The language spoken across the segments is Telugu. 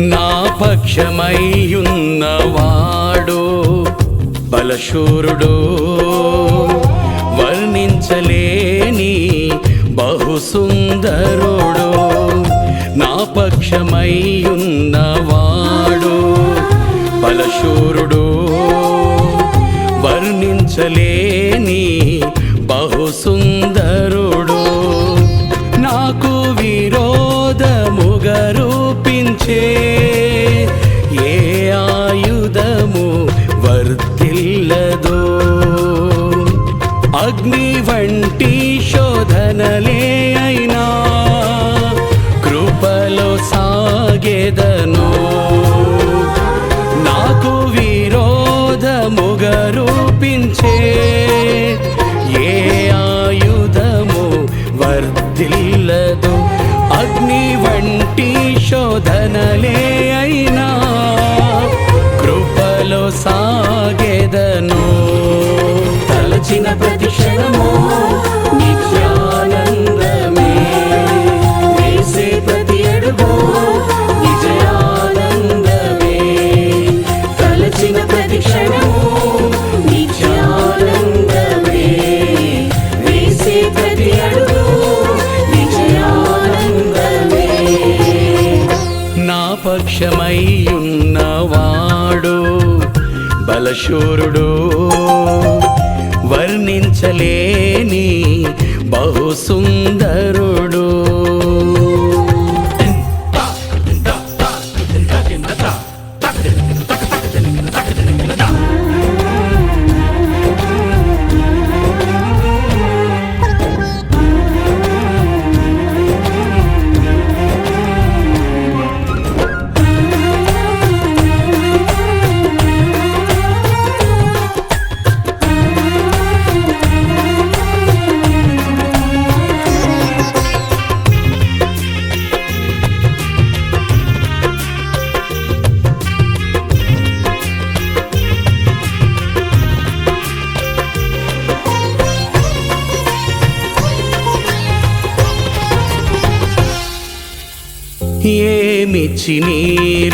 నా పక్షమయ్యున్నవాడు బలశూరుడు. వర్ణించలేని బహుసుందరుడు నా పక్షమయ్యున్నవాడు బలశూరుడు. వర్ణించలేని బహుసుందరుడు. వర్తిల్లదో అగ్ని వంటి శోధనలే అయినా కృపలో సాగెదను సాగెదను తలచిన ప్రతి క్షణము నిత్యానందమే. వేసే ప్రతి అడుగు విజయానందమే తలచిన ప్రతి క్షణము నిత్యానందమే. వేసే ప్రతి అడుగు విజయానందమే నా పక్షమై ఉన్నవాడు బలశూరుడు. వర్ణించలేని బహుసుందరుడు. ఏమిచ్చి నీ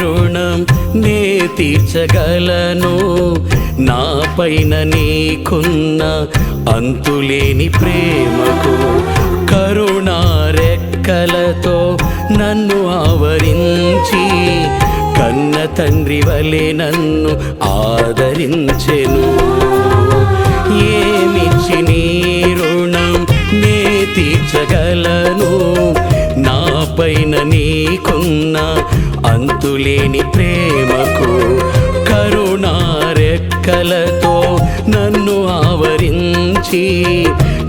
రుణం నే తీర్చగలను. నా పైన నీకున్న అంతులేని ప్రేమకు కరుణారెక్కలతో నన్ను ఆవరించి కన్న తండ్రి వలె నన్ను ఆదరించెను. ఏమిచ్చి నీ రుణం నే తీర్చగలను? పైన నీకున్న అంతులేని ప్రేమకు కరుణారెక్కలతో నన్ను ఆవరించి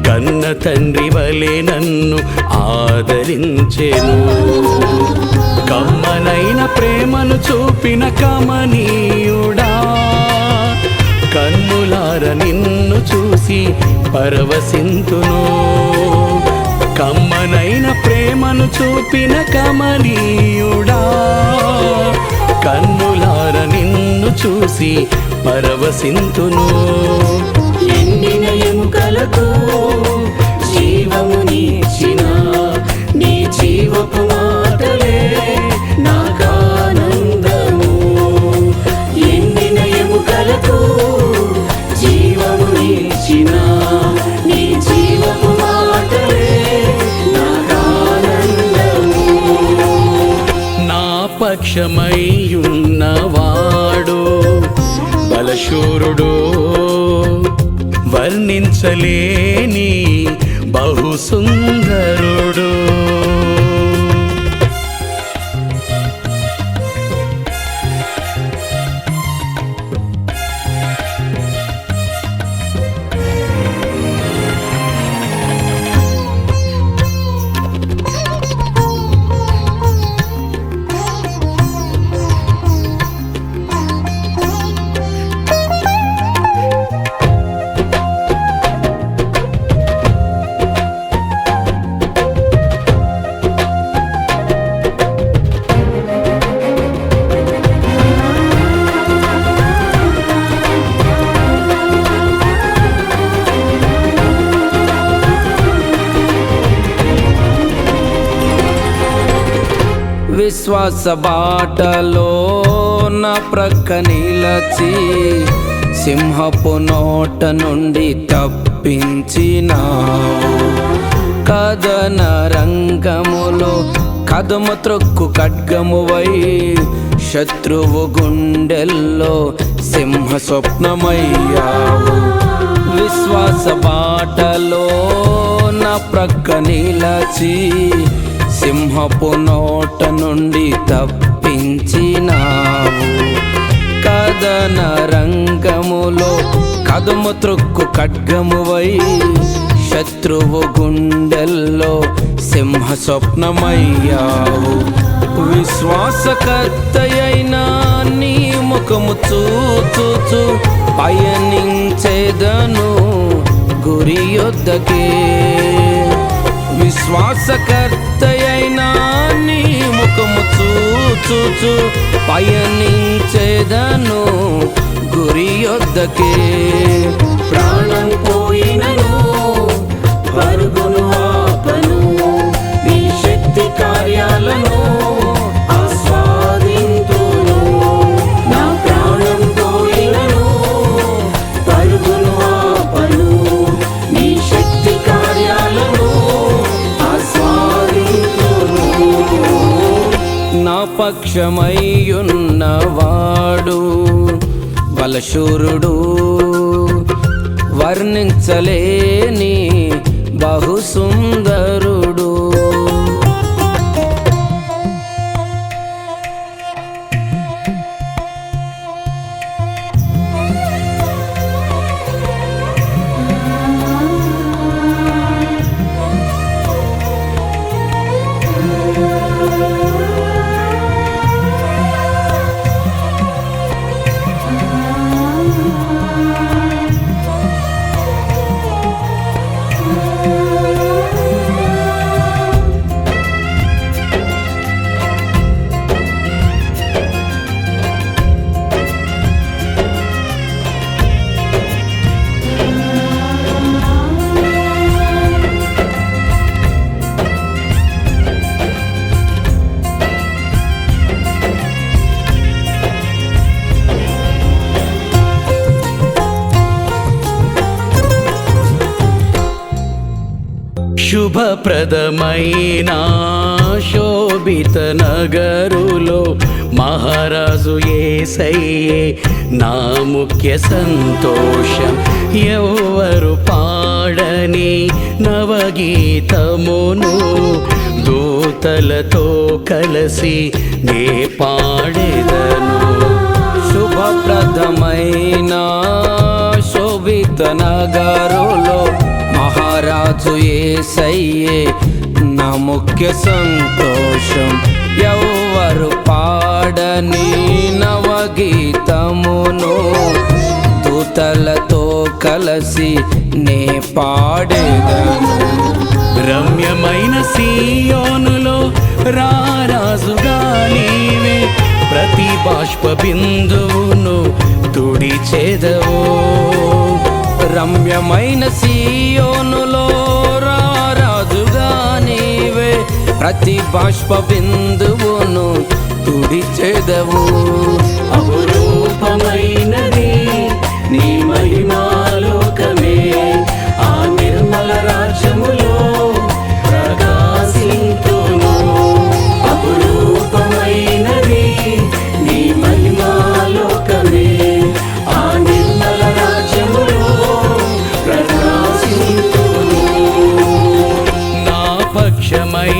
కన్న తండ్రి వలె నన్ను ఆదరించెను. కమ్మనైన ప్రేమను చూపిన కమనీయుడా కన్నులార నిన్ను చూసి పరవశింతును. కమ్మనైన ప్రేమను చూపిన కమనీయుడా. కన్నులార నిన్ను చూసి పరవశింతును ఎండిన ఎముకలకు జీవమునిచ్చిన నీ జీవపు మాటలే నాకానందము. ఎండిన ఎముకలకు పక్షమై ఉన్నవాడు బలశూరుడు వర్ణించలేని బహుసుందరుడు. విశ్వాస బాటలో నా ప్రక్క నిలచి సింహపు నోట నుండి తప్పించినావు కదన రంగములో కదము త్రొక్కు ఖడ్గమువై శత్రువు గుండెల్లో సింహ స్వప్నమయ్యావు విశ్వాస బాటలో నా ప్రక్క నిలచి సింహపు నోట నుండి తప్పించినావు. కదన రంగములో కదము త్రొక్కు ఖడ్గమువై శత్రువు గుండెల్లో సింహ స్వప్నమయ్యావు విశ్వాసకర్తయైనా నీ ముఖము చూచూచు పయనించేదను గురి యొద్దకే. విశ్వాసకర్త ముఖము చూచుచు పయనించేదను గురి యొద్దకే. ప్రాణం అయ్యున్నవాడు బలశూరుడు వర్ణించలేని బహుసుందరు. శుభప్రదమైన శోభిత నగరులో మహారాజు ఏసయ్యే నా ముఖ్య సంతోషం. ఎవరు పాడని నవగీతమును దూతలతో కలిసి నే పాడేదను. ఏసయ్యే నా ముఖ్య సంతోషం ఎవరు పాడని నవగీతమును దూతలతో కలిసి నే పాడేదను. రమ్యమైన సీయోనులో రారాజుగా నీవే ప్రతి బాష్ప బిందువును తుడిచేదవో. రమ్యమైన సీయోనులో రారాజుగా నీవే. ప్రతి బాష్ప బిందువును తుడిచెదవు. అపురూపమైనది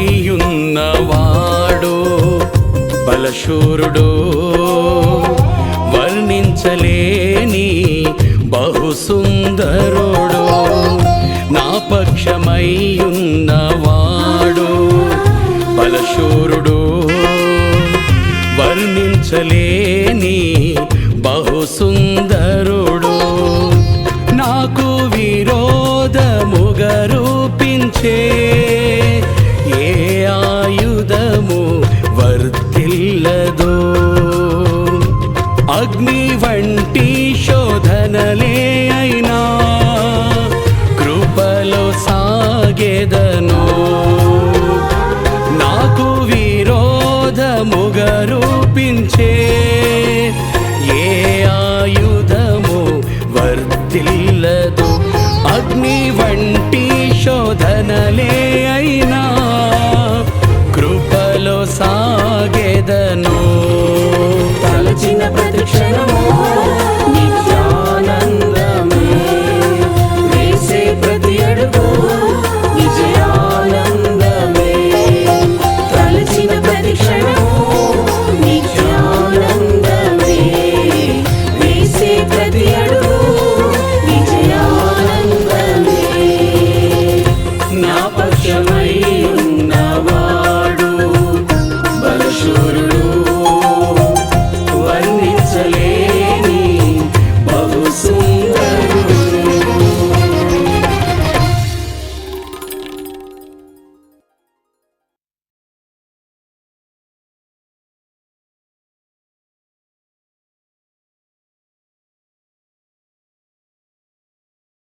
పక్షమయ్యున్నవాడు బలశూరుడు. వర్ణించలేని బహుసుందరుడు. నా పక్షమయ్యున్నవాడు బలశూరుడు. వర్ణించలేని విరోధముగా రూపించే ఏ ఆయుధము వర్తిల్లదు? అగ్ని వంటి శోధనలే అయినా కృపలో సాగెదను. You.